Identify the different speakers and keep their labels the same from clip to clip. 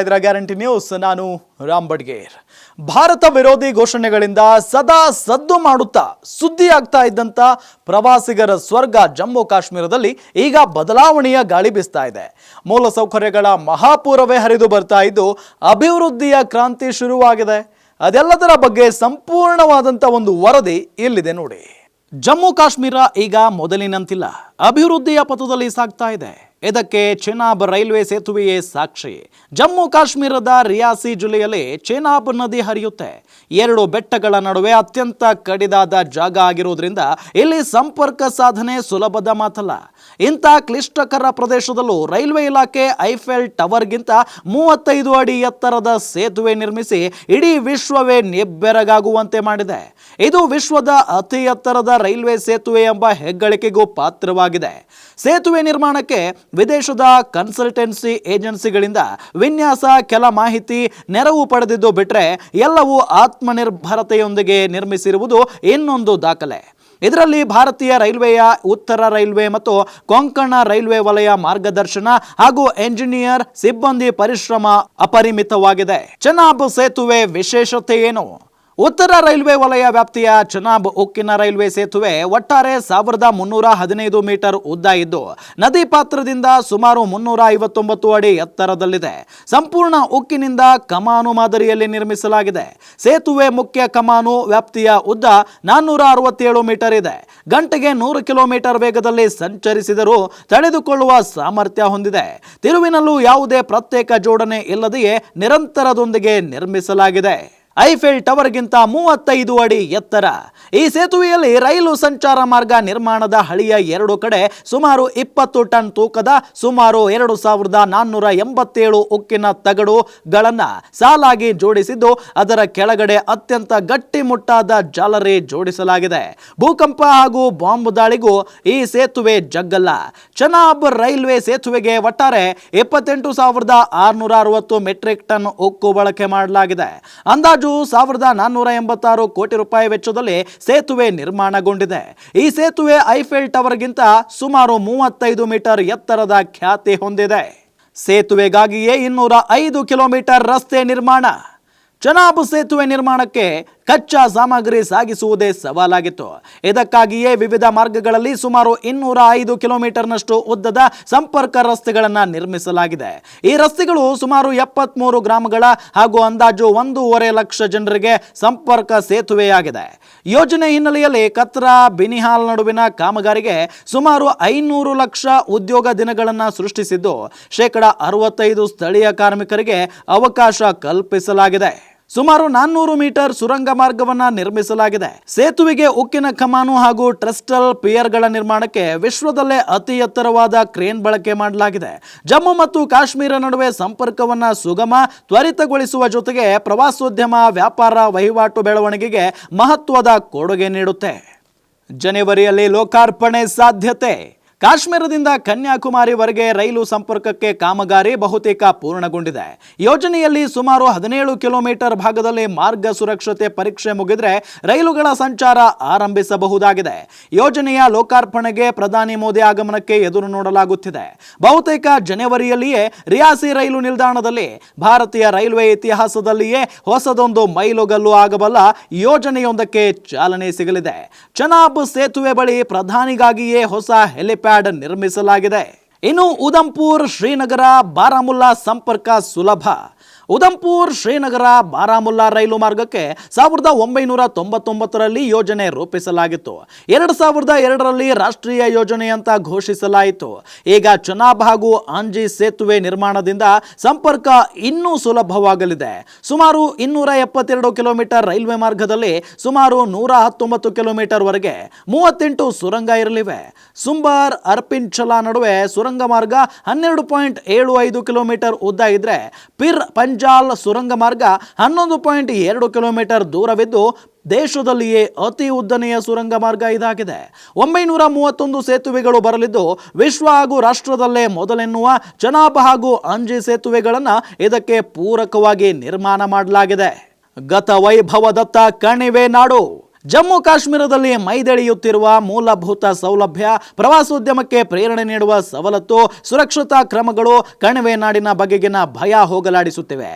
Speaker 1: ಇದರ guarantee news, ನಾನು ರಾಮ್ ಬಡ್ಗೇರ್. ಭಾರತ ವಿರೋಧಿ ಘೋಷಣೆಗಳಿಂದ ಸದಾ ಸದ್ದು ಮಾಡುತ್ತಾ ಸುದ್ದಿ ಆಗ್ತಾ ಇದ್ದಂತ ಪ್ರವಾಸಿಗರ ಸ್ವರ್ಗ ಜಮ್ಮು ಕಾಶ್ಮೀರದಲ್ಲಿ ಈಗ ಬದಲಾವಣೆಯ ಗಾಳಿ ಬೀಸ್ತಾ ಇದೆ. ಮೂಲಸೌಕರ್ಯಗಳ ಮಹಾಪೂರವೇ ಹರಿದು ಬರ್ತಾ ಇದ್ದು, ಅಭಿವೃದ್ಧಿಯ ಕ್ರಾಂತಿ ಶುರುವಾಗಿದೆ. ಅದೆಲ್ಲದರ ಬಗ್ಗೆ ಸಂಪೂರ್ಣವಾದಂಥ ಒಂದು ವರದಿ ಇಲ್ಲಿದೆ ನೋಡಿ. ಜಮ್ಮು ಕಾಶ್ಮೀರ ಈಗ ಮೊದಲಿನಂತಿಲ್ಲ, ಅಭಿವೃದ್ಧಿಯ ಪಥದಲ್ಲಿ ಸಾಗ್ತಾ ಇದೆ. ಇದಕ್ಕೆ ಚೆನಾಬ್ ರೈಲ್ವೆ ಸೇತುವೆಯೇ ಸಾಕ್ಷಿ. ಜಮ್ಮು ಕಾಶ್ಮೀರದ ರಿಯಾಸಿ ಜಿಲ್ಲೆಯಲ್ಲಿ ಚೆನಾಬ್ ನದಿ ಹರಿಯುತ್ತೆ. ಎರಡು ಬೆಟ್ಟಗಳ ನಡುವೆ ಅತ್ಯಂತ ಕಡಿದಾದ ಜಾಗ ಆಗಿರೋದ್ರಿಂದ ಇಲ್ಲಿ ಸಂಪರ್ಕ ಸಾಧನೆ ಸುಲಭದ ಮಾತಲ್ಲ. ಇಂಥ ಕ್ಲಿಷ್ಟಕರ ಪ್ರದೇಶದಲ್ಲೂ ರೈಲ್ವೆ ಇಲಾಖೆ ಐಫೆಲ್ ಟವರ್ಗಿಂತ ಮೂವತ್ತೈದು ಅಡಿ ಎತ್ತರದ ಸೇತುವೆ ನಿರ್ಮಿಸಿ ಇಡೀ ವಿಶ್ವವೇ ನಿಬ್ಬೆರಗಾಗುವಂತೆ ಮಾಡಿದೆ. ಇದು ವಿಶ್ವದ ಅತಿ ಎತ್ತರದ ರೈಲ್ವೆ ಸೇತುವೆ ಎಂಬ ಹೆಗ್ಗಳಿಕೆಗೂ ಪಾತ್ರವಾಗಿದೆ. ಸೇತುವೆ ನಿರ್ಮಾಣಕ್ಕೆ ವಿದೇಶದ ಕನ್ಸಲ್ಟೆನ್ಸಿ ಏಜೆನ್ಸಿಗಳಿಂದ ವಿನ್ಯಾಸ ಕೆಲ ಮಾಹಿತಿ ನೆರವು ಪಡೆದಿದ್ದು ಬಿಟ್ಟರೆ ಎಲ್ಲವೂ ಆತ್ಮನಿರ್ಭರತೆಯೊಂದಿಗೆ ನಿರ್ಮಿಸಿರುವುದು ಇನ್ನೊಂದು ದಾಖಲೆ. ಇದರಲ್ಲಿ ಭಾರತೀಯ ರೈಲ್ವೆಯ ಉತ್ತರ ರೈಲ್ವೆ ಮತ್ತು ಕೊಂಕಣ ರೈಲ್ವೆ ವಲಯ ಮಾರ್ಗದರ್ಶನ ಹಾಗೂ ಎಂಜಿನಿಯರ್ ಸಿಬ್ಬಂದಿ ಪರಿಶ್ರಮ ಅಪರಿಮಿತವಾಗಿದೆ. ಚೆನಾಬ್ ಸೇತುವೆ ವಿಶೇಷತೆ ಏನು? ಉತ್ತರ ರೈಲ್ವೆ ವಲಯ ವ್ಯಾಪ್ತಿಯ ಚೆನಾಬ್ ಉಕ್ಕಿನ ರೈಲ್ವೆ ಸೇತುವೆ ಒಟ್ಟಾರೆ ಸಾವಿರದ ಮುನ್ನೂರ ಹದಿನೈದು ಮೀಟರ್ ಉದ್ದ ಇದ್ದು, ನದಿ ಪಾತ್ರದಿಂದ ಸುಮಾರು ಮುನ್ನೂರ ಐವತ್ತೊಂಬತ್ತು ಅಡಿ ಎತ್ತರದಲ್ಲಿದೆ. ಸಂಪೂರ್ಣ ಉಕ್ಕಿನಿಂದ ಕಮಾನು ಮಾದರಿಯಲ್ಲಿ ನಿರ್ಮಿಸಲಾಗಿದೆ. ಸೇತುವೆ ಮುಖ್ಯ ಕಮಾನು ವ್ಯಾಪ್ತಿಯ ಉದ್ದ ನಾನ್ನೂರ ಅರವತ್ತೇಳು ಮೀಟರ್ ಇದೆ. ಗಂಟೆಗೆ ನೂರು ಕಿಲೋಮೀಟರ್ ವೇಗದಲ್ಲಿ ಸಂಚರಿಸಿದರೂ ತಡೆದುಕೊಳ್ಳುವ ಸಾಮರ್ಥ್ಯ ಹೊಂದಿದೆ. ತಿರುವಿನಲ್ಲೂ ಯಾವುದೇ ಪ್ರತ್ಯೇಕ ಜೋಡಣೆ ಇಲ್ಲದೆಯೇ ನಿರಂತರದೊಂದಿಗೆ ನಿರ್ಮಿಸಲಾಗಿದೆ. ಐಫೆಲ್ ಟವರ್ಗಿಂತ ಮೂವತ್ತೈದು ಅಡಿ ಎತ್ತರ. ಈ ಸೇತುವೆಯಲ್ಲಿ ರೈಲು ಸಂಚಾರ ಮಾರ್ಗ ನಿರ್ಮಾಣದ ಹಳಿಯ ಎರಡು ಕಡೆ ಸುಮಾರು ಇಪ್ಪತ್ತು ಟನ್ ತೂಕದ, ಸುಮಾರು ಎರಡು ಸಾವಿರದ ನಾನ್ನೂರ ಎಂಬತ್ತೇಳು ಉಕ್ಕಿನ ತಗಡುಗಳನ್ನು ಸಾಲಾಗಿ ಜೋಡಿಸಿದ್ದು, ಅದರ ಕೆಳಗಡೆ ಅತ್ಯಂತ ಗಟ್ಟಿಮುಟ್ಟಾದ ಜಾಲರಿ ಜೋಡಿಸಲಾಗಿದೆ. ಭೂಕಂಪ ಹಾಗೂ ಬಾಂಬ್ ದಾಳಿಗೂ ಈ ಸೇತುವೆ ಜಗ್ಗಲ್ಲ. ಚನಾಬ್ ರೈಲ್ವೆ ಸೇತುವೆಗೆ ಒಟ್ಟಾರೆ ಇಪ್ಪತ್ತೆಂಟು ಸಾವಿರದ ಆರುನೂರ ಅರವತ್ತು ಮೆಟ್ರಿಕ್ ಟನ್ ಉಕ್ಕು ಬಳಕೆ ಮಾಡಲಾಗಿದೆ. ಅಂದಾಜು ಸಾವಿರದ ನಾನ್ನೂರ ಎಂಬತ್ತಾರು ಕೋಟಿ ರೂಪಾಯಿ ವೆಚ್ಚದಲ್ಲಿ ಸೇತುವೆ ನಿರ್ಮಾಣಗೊಂಡಿದೆ. ಈ ಸೇತುವೆ ಐಫೆಲ್ ಟವರ್ಗಿಂತ ಸುಮಾರು ಮೂವತ್ತೈದು ಮೀಟರ್ ಎತ್ತರದ ಖ್ಯಾತಿ ಹೊಂದಿದೆ. ಸೇತುವೆಗಾಗಿಯೇ ಇನ್ನೂರ ಐದು ಕಿಲೋಮೀಟರ್ ರಸ್ತೆ ನಿರ್ಮಾಣ. ಚನಾಬ್ ಸೇತುವೆ ನಿರ್ಮಾಣಕ್ಕೆ ಕಚ್ಚಾ ಸಾಮಗ್ರಿ ಸಾಗಿಸುವುದೇ ಸವಾಲಾಗಿತ್ತು. ಇದಕ್ಕಾಗಿಯೇ ವಿವಿಧ ಮಾರ್ಗಗಳಲ್ಲಿ ಸುಮಾರು ಇನ್ನೂರ ಐದು ಕಿಲೋಮೀಟರ್ನಷ್ಟು ಉದ್ದದ ಸಂಪರ್ಕ ರಸ್ತೆಗಳನ್ನು ನಿರ್ಮಿಸಲಾಗಿದೆ. ಈ ರಸ್ತೆಗಳು ಸುಮಾರು ಎಪ್ಪತ್ಮೂರು ಗ್ರಾಮಗಳ ಹಾಗೂ ಅಂದಾಜು ಒಂದೂವರೆ ಲಕ್ಷ ಜನರಿಗೆ ಸಂಪರ್ಕ ಸೇತುವೆಯಾಗಿದೆ. ಯೋಜನೆ ಹಿನ್ನೆಲೆಯಲ್ಲಿ ಕತ್ರಾ, ಬಿನಿಹಾಲ್ ನಡುವಿನ ಕಾಮಗಾರಿಗೆ ಸುಮಾರು ಐನೂರು ಲಕ್ಷ ಉದ್ಯೋಗ ದಿನಗಳನ್ನು ಸೃಷ್ಟಿಸಿದ್ದು, ಶೇಕಡ ಅರವತ್ತೈದು ಸ್ಥಳೀಯ ಕಾರ್ಮಿಕರಿಗೆ ಅವಕಾಶ ಕಲ್ಪಿಸಲಾಗಿದೆ. ಸುಮಾರು ನಾನ್ನೂರು ಮೀಟರ್ ಸುರಂಗ ಮಾರ್ಗವನ್ನ ನಿರ್ಮಿಸಲಾಗಿದೆ. ಸೇತುವೆಗೆ ಉಕ್ಕಿನ ಕಮಾನು ಹಾಗೂ ಟ್ರಸ್ಟಲ್ ಪಿಯರ್ಗಳ ನಿರ್ಮಾಣಕ್ಕೆ ವಿಶ್ವದಲ್ಲೇ ಅತಿ ಎತ್ತರವಾದ ಕ್ರೇನ್ ಬಳಕೆ ಮಾಡಲಾಗಿದೆ. ಜಮ್ಮು ಮತ್ತು ಕಾಶ್ಮೀರ ನಡುವೆ ಸಂಪರ್ಕವನ್ನ ಸುಗಮ, ತ್ವರಿತಗೊಳಿಸುವ ಜೊತೆಗೆ ಪ್ರವಾಸೋದ್ಯಮ, ವ್ಯಾಪಾರ, ವಹಿವಾಟು ಬೆಳವಣಿಗೆಗೆ ಮಹತ್ವದ ಕೊಡುಗೆ ನೀಡುತ್ತೆ. ಜನವರಿಯಲ್ಲಿ ಲೋಕಾರ್ಪಣೆ ಸಾಧ್ಯತೆ. ಕಾಶ್ಮೀರದಿಂದ ಕನ್ಯಾಕುಮಾರಿವರೆಗೆ ರೈಲು ಸಂಪರ್ಕಕ್ಕೆ ಕಾಮಗಾರಿ ಬಹುತೇಕ ಪೂರ್ಣಗೊಂಡಿದೆ. ಯೋಜನೆಯಲ್ಲಿ ಸುಮಾರು ಹದಿನೇಳು ಕಿಲೋಮೀಟರ್ ಭಾಗದಲ್ಲಿ ಮಾರ್ಗ ಸುರಕ್ಷತೆ ಪರೀಕ್ಷೆ ಮುಗಿದ್ರೆ ರೈಲುಗಳ ಸಂಚಾರ ಆರಂಭಿಸಬಹುದಾಗಿದೆ. ಯೋಜನೆಯ ಲೋಕಾರ್ಪಣೆಗೆ ಪ್ರಧಾನಿ ಮೋದಿ ಆಗಮನಕ್ಕೆ ಎದುರು ನೋಡಲಾಗುತ್ತಿದೆ. ಬಹುತೇಕ ಜನವರಿಯಲ್ಲಿಯೇ ರಿಯಾಸಿ ರೈಲು ನಿಲ್ದಾಣದಲ್ಲಿ ಭಾರತೀಯ ರೈಲ್ವೆ ಇತಿಹಾಸದಲ್ಲಿಯೇ ಹೊಸದೊಂದು ಮೈಲುಗಲ್ಲು ಆಗಬಲ್ಲ ಯೋಜನೆಯೊಂದಕ್ಕೆ ಚಾಲನೆ ಸಿಗಲಿದೆ. ಚನಾಬ್ ಸೇತುವೆ ಬಳಿ ಪ್ರಧಾನಿಗಾಗಿಯೇ ಹೊಸ ಹೆಲಿಪ್ಯಾಡ್ ನಿರ್ಮಿಸಲಾಗಿದೆ. ಇನ್ನು ಉದಂಪುರ್ ಶ್ರೀನಗರ ಬಾರಾಮುಲ್ಲಾ ಸಂಪರ್ಕ ಸುಲಭ. ಉದಂಪುರ್ ಶ್ರೀನಗರ, ಬಾರಾಮುಲ್ಲಾ ರೈಲು ಮಾರ್ಗಕ್ಕೆ ಸಾವಿರದ ಒಂಬೈನೂರ ತೊಂಬತ್ತೊಂಬತ್ತರಲ್ಲಿ ಯೋಜನೆ ರೂಪಿಸಲಾಗಿತ್ತು. ಎರಡು ಸಾವಿರದ ಎರಡರಲ್ಲಿ ರಾಷ್ಟ್ರೀಯ ಯೋಜನೆ ಅಂತ ಘೋಷಿಸಲಾಯಿತು. ಈಗ ಚುನಾಬ್ ಹಾಗೂ ಆಂಜಿ ಸೇತುವೆ ನಿರ್ಮಾಣದಿಂದ ಸಂಪರ್ಕ ಇನ್ನೂ ಸುಲಭವಾಗಲಿದೆ. ಸುಮಾರು ಇನ್ನೂರ ಎಪ್ಪತ್ತೆರಡು ಕಿಲೋಮೀಟರ್ ರೈಲ್ವೆ ಮಾರ್ಗದಲ್ಲಿ ಸುಮಾರು ನೂರ ಹತ್ತೊಂಬತ್ತು ಕಿಲೋಮೀಟರ್ ವರೆಗೆ ಮೂವತ್ತೆಂಟು ಸುರಂಗ ಇರಲಿವೆ. ಸುಂಬಾರ್ ಅರ್ಪಿನ್ಚಲಾ ನಡುವೆ ಸುರಂಗ ಮಾರ್ಗ ಹನ್ನೆರಡು ಪಾಯಿಂಟ್ ಏಳು ಐದು ಕಿಲೋಮೀಟರ್ ಉದ್ದ ಇದ್ರೆ ಪಿರ್ ಪಂಜಾಲ್ ಸುರಂಗ ಮಾರ್ಗ ಹನ್ನೊಂದು ಪಾಯಿಂಟ್ ಎರಡು ಕಿಲೋಮೀಟರ್ ದೂರವಿದ್ದು ದೇಶದಲ್ಲಿಯೇ ಅತಿ ಉದ್ದನೆಯ ಸುರಂಗ ಮಾರ್ಗ ಇದಾಗಿದೆ. ಒಂಬೈನೂರ ಮೂವತ್ತೊಂದು ಸೇತುವೆಗಳು ಬರಲಿದ್ದು ವಿಶ್ವ ಹಾಗೂ ರಾಷ್ಟ್ರದಲ್ಲೇ ಮೊದಲೆನ್ನುವ ಚನಾಬ್ ಹಾಗೂ ಅಂಜಿ ಸೇತುವೆಗಳನ್ನು ಇದಕ್ಕೆ ಪೂರಕವಾಗಿ ನಿರ್ಮಾಣ ಮಾಡಲಾಗಿದೆ. ಗತ ವೈಭವದತ್ತ ಕಣಿವೆ ನಾಡು. ಜಮ್ಮು ಕಾಶ್ಮೀರದಲ್ಲಿ ಮೈದೆಳೆಯುತ್ತಿರುವ ಮೂಲಭೂತ ಸೌಲಭ್ಯ, ಪ್ರವಾಸೋದ್ಯಮಕ್ಕೆ ಪ್ರೇರಣೆ ನೀಡುವ ಸವಲತ್ತು, ಸುರಕ್ಷತಾ ಕ್ರಮಗಳು ಕಣಿವೆ ನಾಡಿನ ಬಗೆಗಿನ ಭಯ ಹೋಗಲಾಡಿಸುತ್ತಿವೆ.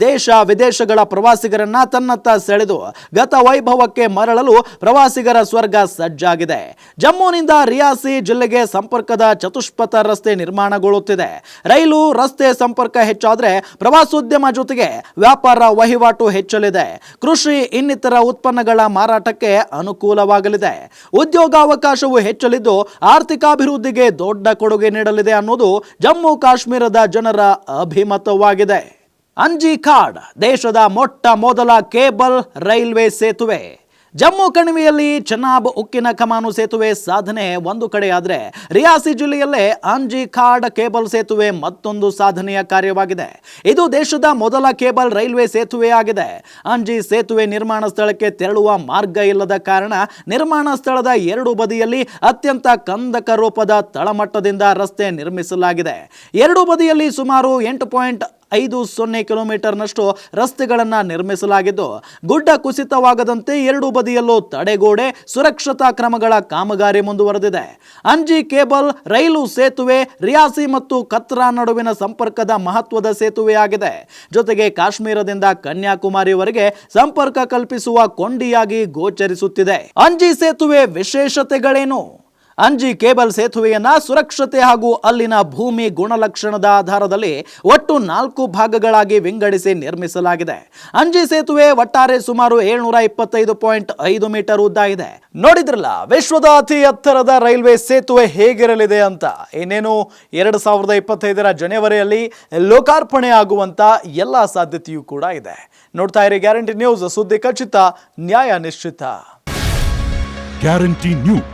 Speaker 1: ದೇಶ ವಿದೇಶಗಳ ಪ್ರವಾಸಿಗರನ್ನ ತನ್ನತ್ತ ಸೆಳೆದು ಗತ ವೈಭವಕ್ಕೆ ಮರಳಲು ಪ್ರವಾಸಿಗರ ಸ್ವರ್ಗ ಸಜ್ಜಾಗಿದೆ. ಜಮ್ಮುನಿಂದ ರಿಯಾಸಿ ಜಿಲ್ಲೆಗೆ ಸಂಪರ್ಕದ ಚತುಷ್ಪಥ ರಸ್ತೆ ನಿರ್ಮಾಣಗೊಳ್ಳುತ್ತಿದೆ. ರೈಲು ರಸ್ತೆ ಸಂಪರ್ಕ ಹೆಚ್ಚಾದ್ರೆ ಪ್ರವಾಸೋದ್ಯಮ ಜೊತೆಗೆ ವ್ಯಾಪಾರ ವಹಿವಾಟು ಹೆಚ್ಚಲಿದೆ. ಕೃಷಿ ಇನ್ನಿತರ ಉತ್ಪನ್ನಗಳ ಮಾರಾಟಕ್ಕೆ ಅನುಕೂಲವಾಗಲಿದೆ. ಉದ್ಯೋಗಾವಕಾಶವು ಹೆಚ್ಚಲಿದ್ದು ಆರ್ಥಿಕಾಭಿವೃದ್ಧಿಗೆ ದೊಡ್ಡ ಕೊಡುಗೆ ನೀಡಲಿದೆ ಅನ್ನೋದು ಜಮ್ಮು ಕಾಶ್ಮೀರದ ಜನರ ಅಭಿಮತವಾಗಿದೆ. ಅಂಜಿಖಾಡ್ ದೇಶದ ಮೊಟ್ಟ ಮೊದಲ ಕೇಬಲ್ ರೈಲ್ವೆ ಸೇತುವೆ. ಜಮ್ಮು ಕಣಿವೆಯಲ್ಲಿ ಚನಾಬ್ ಉಕ್ಕಿನ ಕಮಾನು ಸೇತುವೆ ಸಾಧನೆ ಒಂದು ಕಡೆಯಾದರೆ ರಿಯಾಸಿ ಜಿಲ್ಲೆಯಲ್ಲೇ ಅಂಜಿಖಾಡ್ ಕೇಬಲ್ ಸೇತುವೆ ಮತ್ತೊಂದು ಸಾಧನೆಯ ಕಾರ್ಯವಾಗಿದೆ. ಇದು ದೇಶದ ಮೊದಲ ಕೇಬಲ್ ರೈಲ್ವೆ ಸೇತುವೆ ಆಗಿದೆ. ಅಂಜಿ ಸೇತುವೆ ನಿರ್ಮಾಣ ಸ್ಥಳಕ್ಕೆ ತೆರಳುವ ಮಾರ್ಗ ಇಲ್ಲದ ಕಾರಣ ನಿರ್ಮಾಣ ಸ್ಥಳದ ಎರಡು ಬದಿಯಲ್ಲಿ ಅತ್ಯಂತ ಕಂದಕ ರೂಪದ ತಳಮಟ್ಟದಿಂದ ರಸ್ತೆ ನಿರ್ಮಿಸಲಾಗಿದೆ. ಎರಡು ಬದಿಯಲ್ಲಿ ಸುಮಾರು ಎಂಟು ಪಾಯಿಂಟ್ ಐದು ಸೊನ್ನೆ ಕಿಲೋಮೀಟರ್ನಷ್ಟು ರಸ್ತೆಗಳನ್ನು ನಿರ್ಮಿಸಲಾಗಿದ್ದು, ಗುಡ್ಡ ಕುಸಿತವಾಗದಂತೆ ಎರಡು ಬದಿಯಲ್ಲೂ ತಡೆಗೋಡೆ, ಸುರಕ್ಷತಾ ಕ್ರಮಗಳ ಕಾಮಗಾರಿ ಮುಂದುವರೆದಿದೆ. ಅಂಜಿ ಕೇಬಲ್, ರೈಲು ಸೇತುವೆ, ರಿಯಾಸಿ ಮತ್ತು ಕತ್ರಾ ನಡುವಿನ ಸಂಪರ್ಕದ ಮಹತ್ವದ ಸೇತುವೆಯಾಗಿದೆ. ಜೊತೆಗೆ ಕಾಶ್ಮೀರದಿಂದ ಕನ್ಯಾಕುಮಾರಿವರೆಗೆ ಸಂಪರ್ಕ ಕಲ್ಪಿಸುವ ಕೊಂಡಿಯಾಗಿ ಗೋಚರಿಸುತ್ತಿದೆ. ಅಂಜಿ ಸೇತುವೆ ವಿಶೇಷತೆಗಳೇನು? ಅಂಜಿ ಕೇಬಲ್ ಸೇತುವೆಯನ್ನು ಸುರಕ್ಷತೆ ಹಾಗೂ ಅಲ್ಲಿನ ಭೂಮಿ ಗುಣಲಕ್ಷಣದ ಆಧಾರದಲ್ಲಿ ಒಟ್ಟು ನಾಲ್ಕು ಭಾಗಗಳಾಗಿ ವಿಂಗಡಿಸಿ ನಿರ್ಮಿಸಲಾಗಿದೆ. ಅಂಜಿ ಸೇತುವೆ ಒಟ್ಟಾರೆ ಸುಮಾರು ಏಳ್ನೂರ ಇಪ್ಪತ್ತೈದು ಪಾಯಿಂಟ್ ಐದು ಮೀಟರ್ ಉದ್ದ ಇದೆ. ನೋಡಿದ್ರಲ್ಲ, ವಿಶ್ವದ ಅತಿ ಎತ್ತರದ ರೈಲ್ವೆ ಸೇತುವೆ ಹೇಗಿರಲಿದೆ ಅಂತ? ಇನ್ನೇನು, ಎರಡು ಸಾವಿರದ ಇಪ್ಪತ್ತೈದರ ಜನವರಿಯಲ್ಲಿ ಲೋಕಾರ್ಪಣೆ ಆಗುವಂತ ಎಲ್ಲ ಸಾಧ್ಯತೆಯೂ ಕೂಡ ಇದೆ. ನೋಡ್ತಾ ಇರಿ ಗ್ಯಾರಂಟಿ ನ್ಯೂಸ್, ಸುದ್ದಿ ಖಚಿತ, ನ್ಯಾಯ ನಿಶ್ಚಿತ.
Speaker 2: Guarantee news